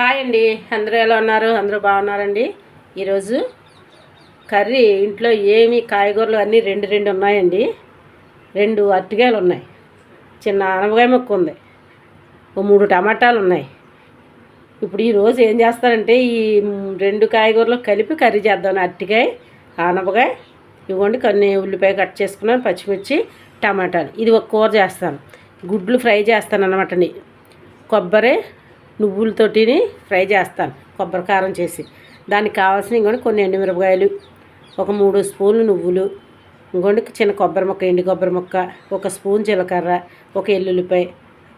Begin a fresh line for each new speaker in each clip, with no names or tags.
Hi అండి. అందరూ ఎలా ఉన్నారు? అందరూ బాగున్నారండి? ఈరోజు కర్రీ ఇంట్లో ఏమి కాయగూరలు అన్నీ రెండు రెండు ఉన్నాయండి. రెండు అరటికాయలు ఉన్నాయి. చిన్న అనపకాయ మొక్క ఉంది. ఓ మూడు టమాటాలు ఉన్నాయి. ఇప్పుడు ఈరోజు ఏం చేస్తారంటే ఈ రెండు కాయగూరలు కలిపి కర్రీ చేద్దాం. అరటికాయ ఆనపకాయ ఇవ్వండి. కొన్ని ఉల్లిపాయ కట్ చేసుకున్నాను పచ్చిమిర్చి టమాటాలు. ఇది ఒక కూర చేస్తాను. గుడ్లు ఫ్రై చేస్తాను అనమాట కొబ్బరి నువ్వులతోటిని ఫ్రై చేస్తాను కొబ్బరి కారం చేసి. దానికి కావాల్సినవి ఇంకోండి కొన్ని ఎండుమిరపకాయలు ఒక మూడు స్పూన్లు నువ్వులు ఇంకోండి చిన్న కొబ్బరి ముక్క ఎండి కొబ్బరి ముక్క ఒక స్పూన్ జీలకర్ర ఒక ఎల్లుల్లిపాయ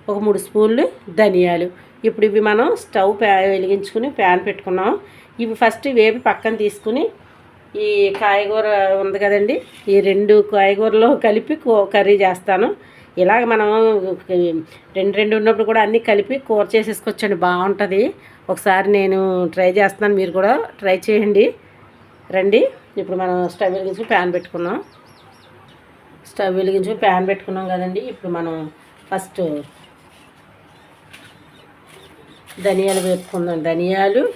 ఒక మూడు స్పూన్లు ధనియాలు. ఇప్పుడు ఇవి మనం స్టవ్ ప్యా వెలిగించుకుని ప్యాన్ పెట్టుకున్నాం. ఇవి ఫస్ట్ వేపి పక్కన తీసుకుని ఈ కాయగూర ఉంది కదండి ఈ రెండు కాయగూరలో కలిపి కర్రీ చేస్తాను. ఇలాగ మనం రెండు రెండు ఉన్నప్పుడు కూడా అన్నీ కలిపి కూర చేసేసుకొచ్చండి బాగుంటుంది. ఒకసారి నేను ట్రై చేస్తున్నాను. మీరు కూడా ట్రై చేయండి. రండి. ఇప్పుడు మనం స్టవ్ వెలిగించి ప్యాన్ పెట్టుకున్నాం. స్టవ్ వెలిగించి ప్యాన్ పెట్టుకున్నాం కదండి. ఇప్పుడు మనం ఫస్ట్ ధనియాలు వేపుకుందాం. ధనియాలు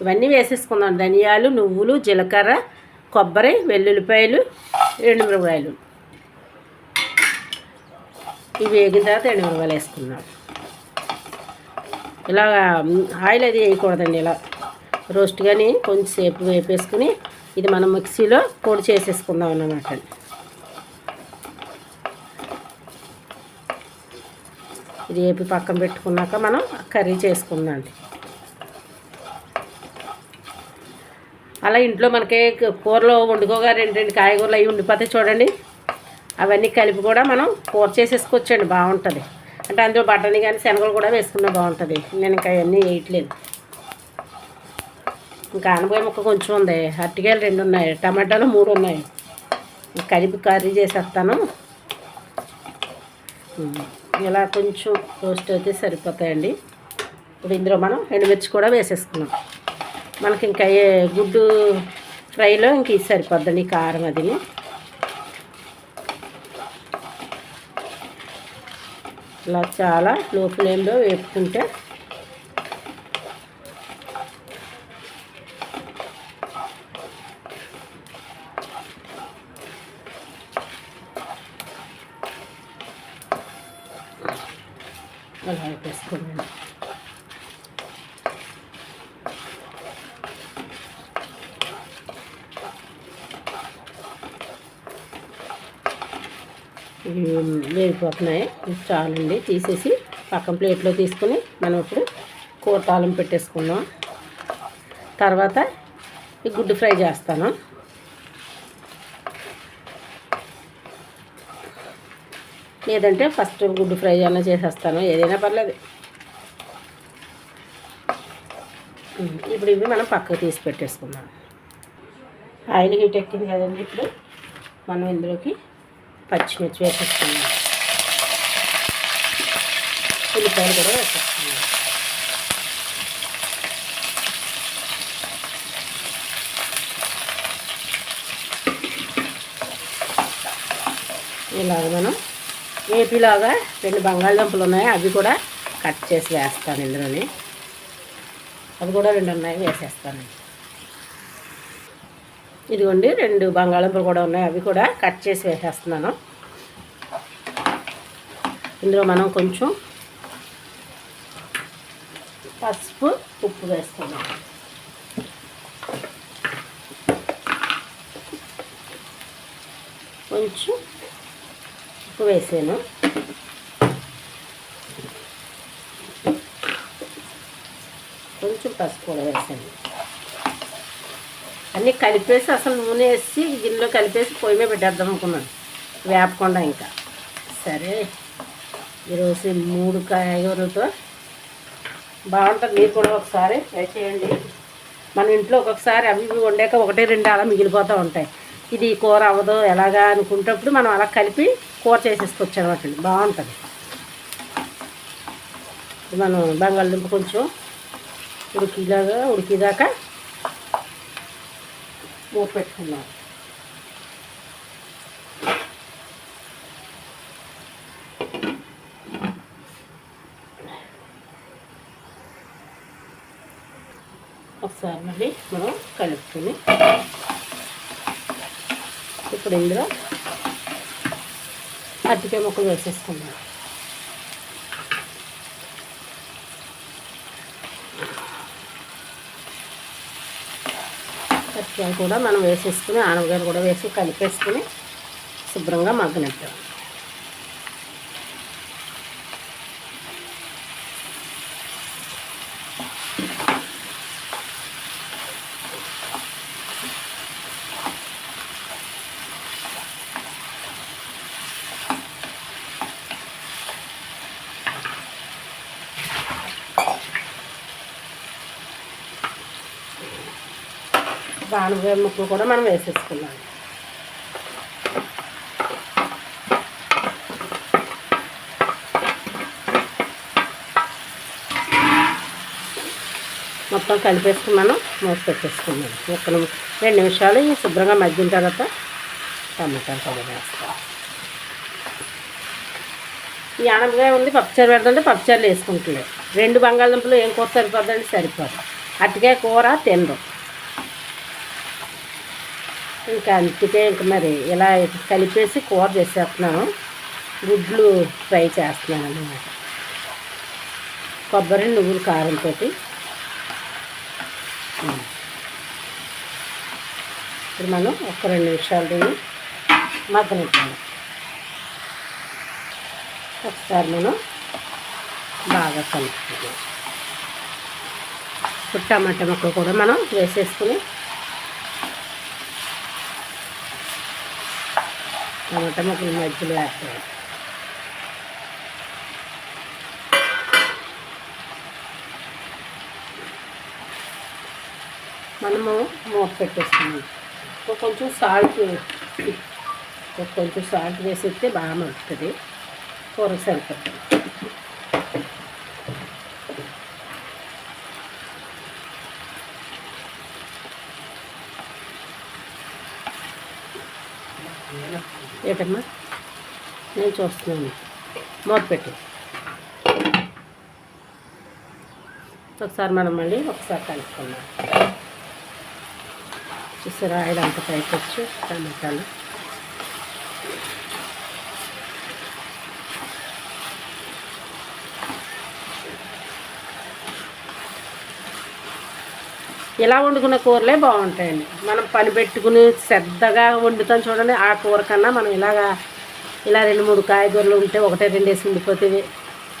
ఇవన్నీ వేసేసుకుందాం. ధనియాలు నువ్వులు జీలకర్ర కొబ్బరి వెల్లుల్లిపాయలు ఎండుమిరపకాయలు. ఇవి వేగిన తర్వాత ఎండు ఎండుమిరపకాయలు వేసుకుందాం. ఇలా ఆయిల్ అది వేయకూడదండి ఇలా. రోస్ట్ కానీ కొంచెంసేపు వేపేసుకుని ఇది మనం మిక్సీలో పొడి చేసేసుకుందాం అన్నమాట. ఇది వేపి పక్కన పెట్టుకున్నాక మనం కర్రీ చేసుకుందాం. అలా ఇంట్లో మనకి కూరలో వండుకోగా రెండు రెండు కాయగూరలు అవి ఉండిపోతాయి చూడండి. అవన్నీ కలిపి కూడా మనం కూర చేసేసుకోవచ్చండి బాగుంటుంది. అంటే అందులో బఠానీ కానీ శనగలు కూడా వేసుకున్నా బాగుంటుంది. నేను ఇంకా అవన్నీ వేయట్లేదు. ఇంకా ఆనపకాయ ముక్క కొంచెం ఉంది. అరటికాయలు రెండు ఉన్నాయి టమాటాలు మూడు ఉన్నాయి. కలిపి కర్రీ చేసేస్తాను. ఇలా కొంచెం రోస్ట్ అయితే సరిపోతాయండి. ఇప్పుడు ఇందులో మనం ఎండుమిర్చి కూడా వేసేసుకున్నాం. మనకి ఇంకా గుడ్డు ఫ్రైలో ఇంక ఇది సరిపోద్దండి కారం అది ఇలా చాలా లో ఫ్లేమ్లో వేపుకుంటే అలా వేపేసుకోండి ఇవి వేగిపోతున్నాయి చాలండి. తీసేసి పక్కన ప్లేట్లో తీసుకుని మనం ఇప్పుడు కూర తాళం పెట్టేసుకుందాం. తర్వాత ఈ గుడ్డు ఫ్రై చేస్తాను. లేదంటే ఫస్ట్ గుడ్డు ఫ్రై అన్న చేసేస్తాను. ఏదైనా పర్లేదు. ఇప్పుడు ఇవి మనం పక్కకు తీసి పెట్టేసుకుందాం. ఆయిల్ హీట్ ఎక్కింది కదండి ఇప్పుడు. మనం ఇందులోకి పచ్చిమిర్చి వేసేసుకుందాం. ఉల్లిపాయలు కూడా వేసేసుకుందాం ఇలాగ మనం ఏపీలాగా రెండు బంగాళదుంపలు ఉన్నాయి. అవి కూడా కట్ చేసి వేస్తాను ఇందులోని. అవి కూడా రెండు ఉన్నాయి వేసేస్తాను. ఇదిగోండి రెండు బంగాళదుంపలు కూడా ఉన్నాయి. అవి కూడా కట్ చేసి వేసేస్తున్నాను. ఇందులో మనం కొంచెం పసుపు ఉప్పు వేసుకుందాం. కొంచెం ఉప్పు వేసాను. కొంచెం పసుపు కూడా వేసాను. అన్నీ కలిపేసి అసలు నూనె వేసి గిన్నెలో కలిపేసి పొయ్యి మీద పెట్టేద్దాం అనుకున్నాను. వేపకుండా ఇంకా. సరే ఈరోజు మూడు కాయగూరలతో బాగుంటుంది. మీరు కూడా ఒకసారి ట్రై చేయండి. మన ఇంట్లో ఒక్కొక్కసారి అవి ఇవి వండాక ఒకటి రెండు అలా మిగిలిపోతూ ఉంటాయి. ఇది కూర అవ్వదు ఎలాగా అనుకుంటప్పుడు మనం అలా కలిపి కూర చేసేసుకోవచ్చు అనమాట అండి. బాగుంటుంది. మనం బంగాళదుంప కొంచెం ఉడికిలాగా ఉడికిదాకా మూత పెట్టుకున్నాం ఒకసారి మళ్ళీ మనం కలుపుకొని ఇప్పుడు ఇందులో అరటికాయ ముక్కలు వేసేసుకుందాం. అరటికాయ కూడా మనం వేసేసుకుని ఆనవగాయలు కూడా వేసి కలిపేసుకుని శుభ్రంగా మగ్గనిద్దాం. దానివే ముక్కలు కూడా మనం వేసేసుకున్నాం. మొత్తం కలిపేసుకున్నాను మూత పెట్టేసుకున్నాం. ఒక రెండు నిమిషాలు ఈ శుభ్రంగా మగ్గిన తర్వాత టమాటాలు కూడా వేస్తాం. ఈ ఆనపకాయ ఉంది. పప్పుచారు పెడుతుంటే పప్పుచారులు వేసుకుంటున్నాయి రెండు బంగాళదుంపలు ఏం కూర సరిపోద్దండి? సరిపోదు. అటుకాయ కూర తినరు. ఇంకా అందుకే ఇంక మరి ఇలా కలిపేసి కూర చేసేస్తున్నాను. గుడ్లు ఫ్రై చేస్తున్నాను అన్నమాట. కొబ్బరి నువ్వులు కారంతో ఇప్పుడు మనం ఒక రెండు నిమిషాలు దీన్ని మగ్గనిద్దాము. ఒకసారి మనం బాగా కలుపుకుందాం. ఇప్పుడు టమాటా మొక్క కూడా మనం వేసేసుకుని టమాటా ముక్కలు మధ్యలో వేస్తాం. మనము మూత పెట్టేస్తున్నాం కొంచెం సాల్ట్ ఒక కొంచెం సాల్ట్ వేసేస్తే బాగా మగ్గుతుంది. కూర సరిపోతుంది ఏటమ్మా? నేను చూస్తున్నాను. మూత పెట్టి. ఒకసారి మనం మళ్ళీ ఒకసారి కలుపుకుందాం. చూసారా ఆయిల్ అంత పైకి వచ్చి టమాటాలు. ఇలా వండుకున్న కూరలే బాగుంటాయండి. మనం పని పెట్టుకుని శ్రద్ధగా వండుతాం చూడండి. ఆ కూర కన్నా మనం ఇలాగా ఇలా రెండు మూడు కాయగూరలు ఉంటే ఒకటే రెండు వేసి ఉండిపోతుంది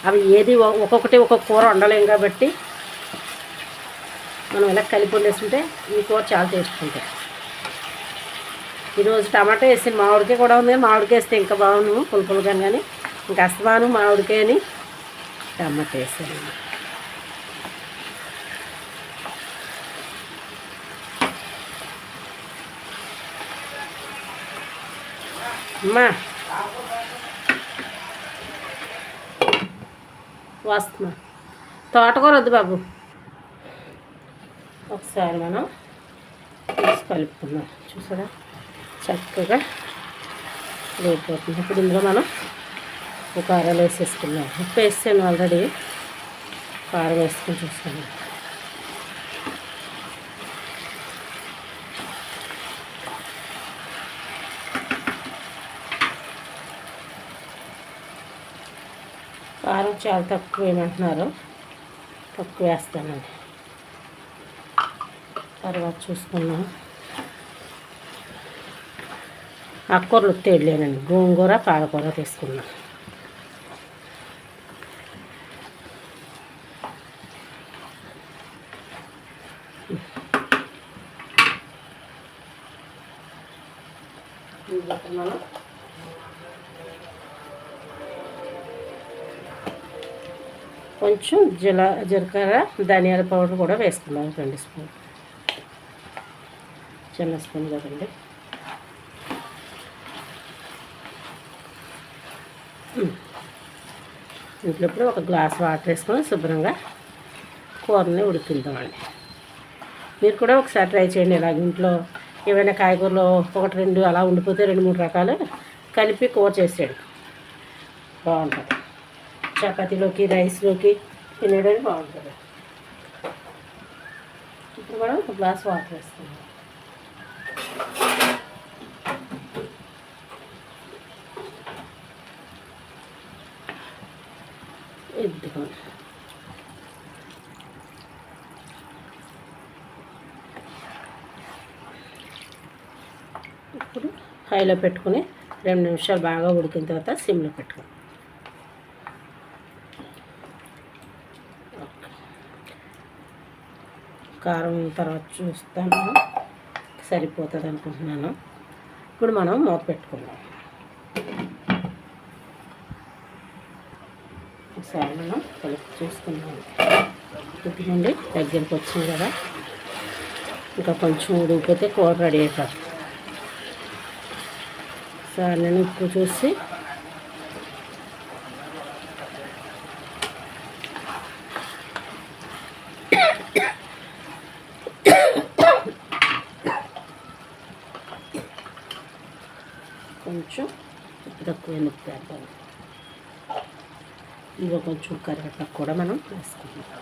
అవి ఏది ఒ- ఒక్కొక్కటి ఒక్కొక్క కూర వండలేం కాబట్టి మనం ఇలా కలిపి వండేసుకుంటే ఈ కూర చాలా టేస్ట్ ఉంటాయి. ఈరోజు టమాటా వేసి మామిడికాయ కూడా ఉంది. మామిడికాయ వేస్తే ఇంకా బాగున్నాము పులుపులుగా కానీ ఇంకా అస్తమాను మామిడికాయ అని టమాటా వేసాను అమ్మా. వస్తున్నా. తోటకూర వద్దు బాబు. ఒకసారి మనం తీసి కలుపుకుందాం. చూసారా? చక్కగా లేకపోతుంది ఇప్పుడు ఇందులో మనం కారాలు వేసేసుకున్నాం ఉప్పు వేసాను ఆల్రెడీ. కారం వేసుకొని చూస్తాను కారం చాలా తక్కువ వేయమంటున్నారు తక్కువ వేస్తానండి. తర్వాత చూసుకున్నాం ఆకుకూరలు తేడలేనండి గోంగూర పాలకూర తీసుకున్నాం మనం కొంచెం జీల జీలకర్ర ధనియాల పౌడర్ కూడా వేసుకున్నాం రెండు స్పూన్ చిన్న స్పూన్ కదండి. ఇంట్లోప్పుడు ఇంట్లో ఇప్పుడు ఒక గ్లాస్ వాటర్ వేసుకొని శుభ్రంగా కూరని ఉడికిద్దామండి. మీరు కూడా ఒకసారి ట్రై చేయండి ఇలాగ ఇంట్లో ఏవైనా కాయగూరలు ఒకటి రెండు అలా ఉండిపోతే రెండు మూడు రకాలు కలిపి కూర చేసేయండి. బాగుంటుంది. చపాతీలోకి రైస్లోకి తినడానికి బాగుంటుంది. ఇప్పుడు కూడా ఒక గ్లాస్ వాటర్ వేస్తున్నాం ఇదిగో. ఇప్పుడు హైలో పెట్టుకుని రెండు నిమిషాలు బాగా ఉడికిన తర్వాత సిమ్లో పెట్టుకుని కారం తర్వాత చూస్తాను. సరిపోతుంది అనుకుంటున్నాను. ఇప్పుడు మనం మూత పెట్టుకుందాం. ఒకసారి మనం కలిపి చూసుకుందాం. ఇదిగోండి దగ్గరికి వచ్చింది కదా. ఇంకా కొంచెం ఉడికిపోతే కూర రెడీ అయిపోతుంది. సార్ నేను ఉప్పు చూసి కొంచెం ఉప్పు తక్కువ ఉప్పు వేద్దాం. ఇంకా కొంచెం కరివేపాకు కూడా మనం వేసుకుంటాం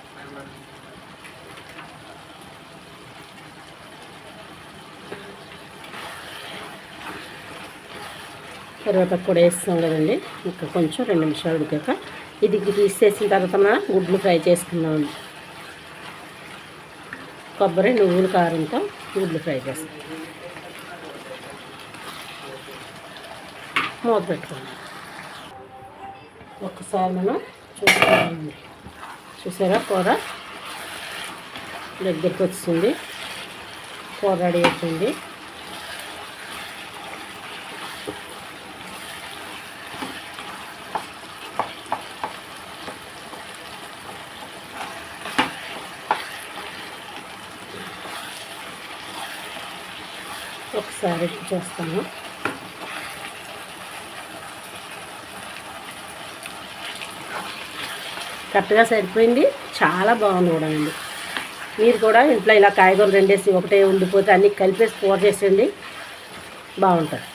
కరివేపాకు కూడా వేస్తాం కదండి. ఇంకా కొంచెం రెండు నిమిషాలు ఉడికాక ఇది తీసేసిన తర్వాత మనం గుడ్లు ఫ్రై చేసుకున్నామండి కొబ్బరి నువ్వులు కారంతో గుడ్లు ఫ్రై చేస్తాం మూత పెట్టుకున్నాం ఒక్కసారి మనం చూసుకోవాలండి చూసారా కూర? దగ్గరికి వచ్చింది. కూర రెడీ అయిపోయింది. ఒకసారి చేస్తాను. కరెక్ట్గా సరిపోయింది. చాలా బాగుంది కూడా అండి మీరు కూడా ఇంట్లో ఇలా కాయగూరలు రెండేసి ఒకటే ఉండిపోతే అన్నీ కలిపేసి కూర చేసేయండి. బాగుంటుంది.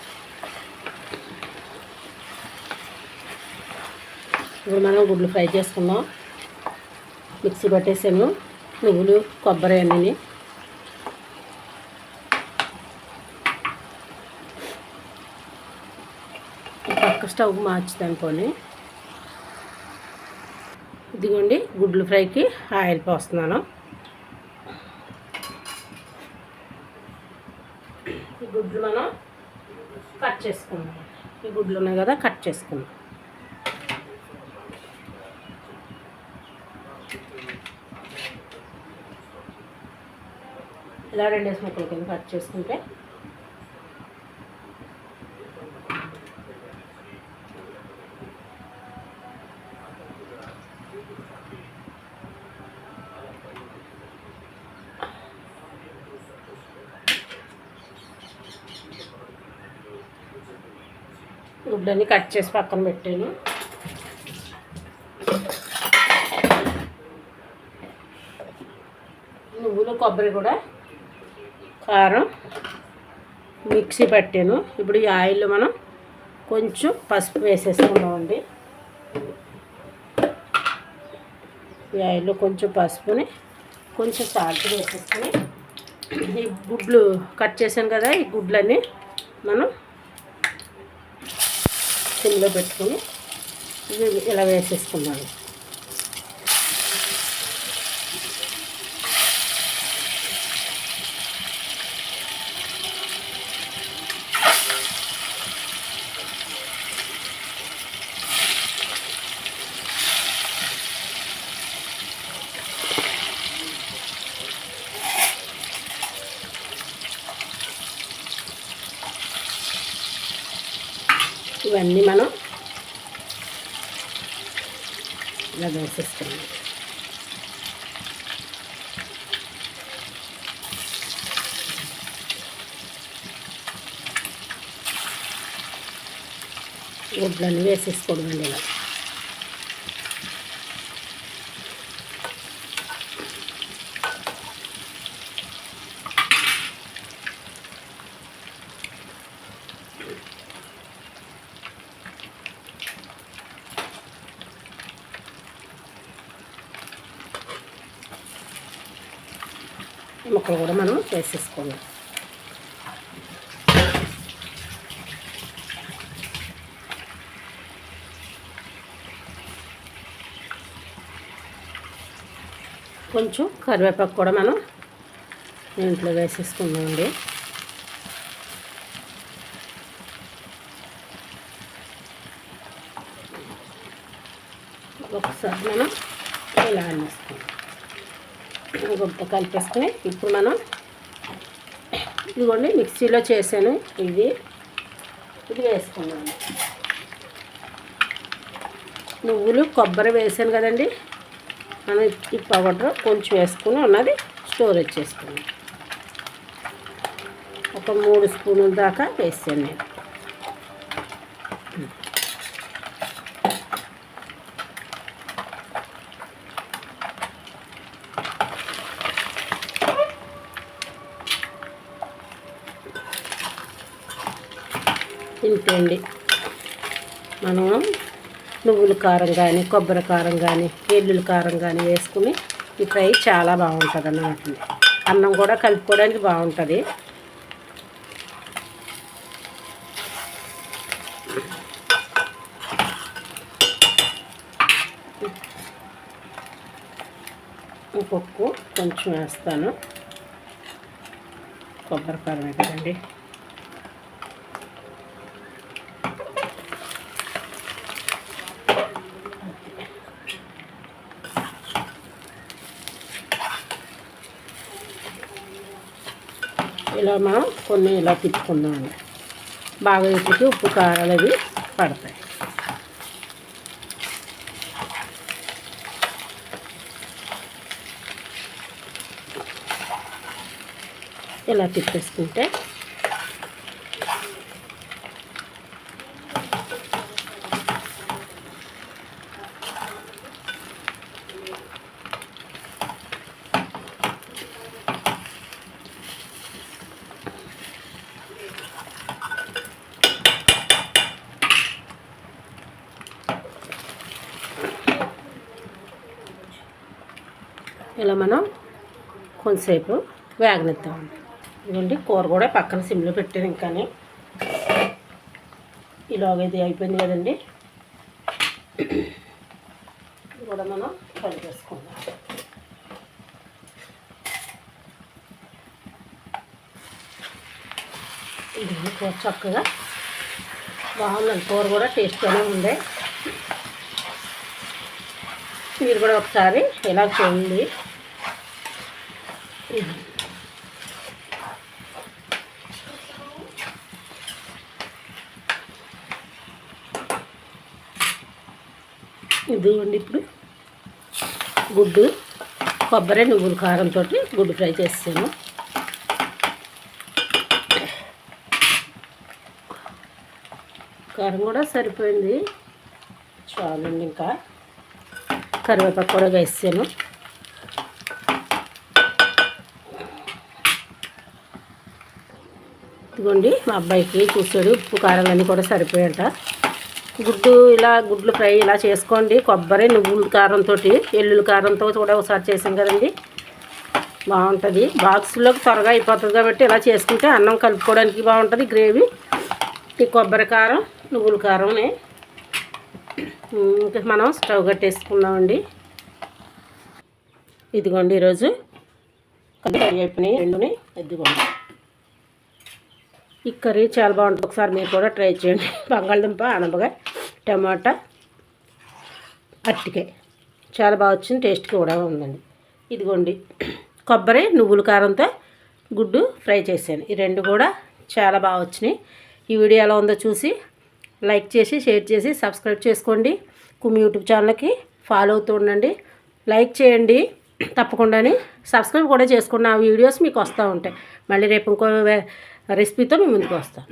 ఇప్పుడు మనం గుడ్లు ఫ్రై చేసుకుందాం. మిక్సీ పట్టేసాను. నువ్వులు కొబ్బరి అన్నీ పక్క స్టవ్ మార్చుతాను పోనీ ఇదిగోండి గుడ్లు ఫ్రైకి ఆయిల్ పోస్తున్నాను. ఈ గుడ్లు మనం కట్ చేసుకుందాం. ఈ గుడ్లు ఉన్నాయి కదా కట్ చేసుకుందాం. ఇలా రెండేసి ముక్కల కింద కట్ చేసుకుంటే గుడ్లన్నీ కట్ చేసి పక్కన పెట్టాను. నువ్వులు కొబ్బరి కూడా కారం మిక్సీ పట్టాను. ఇప్పుడు ఈ ఆయిల్లో మనం కొంచెం పసుపు వేసేసుకుందామండి. ఈ ఆయిల్లో కొంచెం పసుపుని కొంచెం సాల్ట్ వేసేసుకొని ఈ గుడ్లు కట్ చేశాను కదా ఈ గుడ్లన్నీ మనం సిమ్లో పెట్టుకొని ఇలా వేసేసుకున్నాను. ఇవన్నీ మనం ఇలా వేసేసుకున్నాం గుడ్లన్నీ వేసేసుకోవడం అండి ఇలా. ముక్కలు కూడా మనం వేసేసుకుందాం కొంచెం కరివేపాకు కూడా మనం ఇంట్లో వేసేసుకుందామండి. ఒకసారి మనం ఇలా అనేసుకుందాం గుడ్డ కలిపేసుకొని ఇప్పుడు మనం ఇదిగోండి మిక్సీలో చేశాను ఇది ఇది వేసుకున్నాను నువ్వులు కొబ్బరి వేసాను కదండి. మనం ఈ పౌడర్ కొంచెం వేసుకుని ఉన్నది స్టోరేజ్ చేసుకున్నాం ఒక మూడు స్పూన్ల దాకా వేసాను నేను. ఇంతే అండి మనం నువ్వుల కారం కానీ కొబ్బరి కారం కానీ ఎల్లుల కారం కానీ వేసుకుని ఈ ఫ్రై చాలా బాగుంటుంది అన్నమాట అన్నం కూడా కలుపుకోవడానికి బాగుంటుంది. పప్పు కొంచెం వేస్తాను. కొబ్బరి కారం కదండి. ఇలా మనం కొన్ని ఇలా తిప్పుకుందామండి బాగా ఇప్పటికి ఉప్పు కారాలు అవి పడతాయి. ఇలా తిప్పేసుకుంటే ఇలా మనం కొంతసేపు వేగనిద్దాం. ఇదిగోండి కూర కూడా పక్కన సిమ్లో పెట్టాను ఇంకానే. ఇలాగ ఇది అయిపోయింది కదండి. కూడా మనం కలిపేసుకుందాం ఇది కూర చక్కగా బాగుందండి. కూర కూడా టేస్ట్గానే ఉంది. మీరు కూడా ఒకసారి ఇలా చేయండి. ఇదిగోండి ఇప్పుడు. గుడ్డు కొబ్బరి నువ్వుల కారంతో గుడ్డు ఫ్రై చేస్తాను. కారం కూడా సరిపోయింది. చాలండి ఇంకా. కరివేపాకు కూడా వేసాను ఇదిగోండి మా అబ్బాయికి చూసాడు ఉప్పు కారం అన్నీ కూడా సరిపోయాట గుడ్డు ఇలా గుడ్లు ఫ్రై ఇలా చేసుకోండి. కొబ్బరి నువ్వుల కారంతో ఎల్లుల కారంతో కూడా ఒకసారి చేసాం కదండి. బాగుంటుంది. బాక్స్లోకి త్వరగా అయిపోతుంది కాబట్టి ఇలా చేసుకుంటే అన్నం కలుపుకోవడానికి బాగుంటుంది. గ్రేవీ ఈ కొబ్బరి కారం నువ్వుల కారంని ఇంకా మనం స్టవ్ కట్టేసుకుందామండి. ఇదిగోండి ఈరోజు కర్రీ అయిపోయినాయి. రెండుని ఇదిగోండి. ఈ కర్రీ చాలా బాగుంటుంది. ఒకసారి మీరు కూడా ట్రై చేయండి. బంగాళదుంప అనబగా టమాటా అరటికాయ. చాలా బాగా వచ్చింది టేస్ట్ కూడా ఉందండి. ఇదిగోండి కొబ్బరి నువ్వుల కారంతో గుడ్డు ఫ్రై చేశాను. ఈ రెండు కూడా చాలా బాగా వచ్చినాయి. ఈ వీడియో ఎలా ఉందో చూసి లైక్ చేసి షేర్ చేసి సబ్స్క్రైబ్ చేసుకోండి. కుమ్మి యూట్యూబ్ ఛానల్కి ఫాలో అవుతూ ఉండండి. లైక్ చేయండి. తప్పకుండానే సబ్స్క్రైబ్ కూడా చేసుకోండి ఆ వీడియోస్ మీకు వస్తూ ఉంటాయి. మళ్ళీ రేపు ఇంకో రెసిపీతో మీ ముందుకు వస్తాను.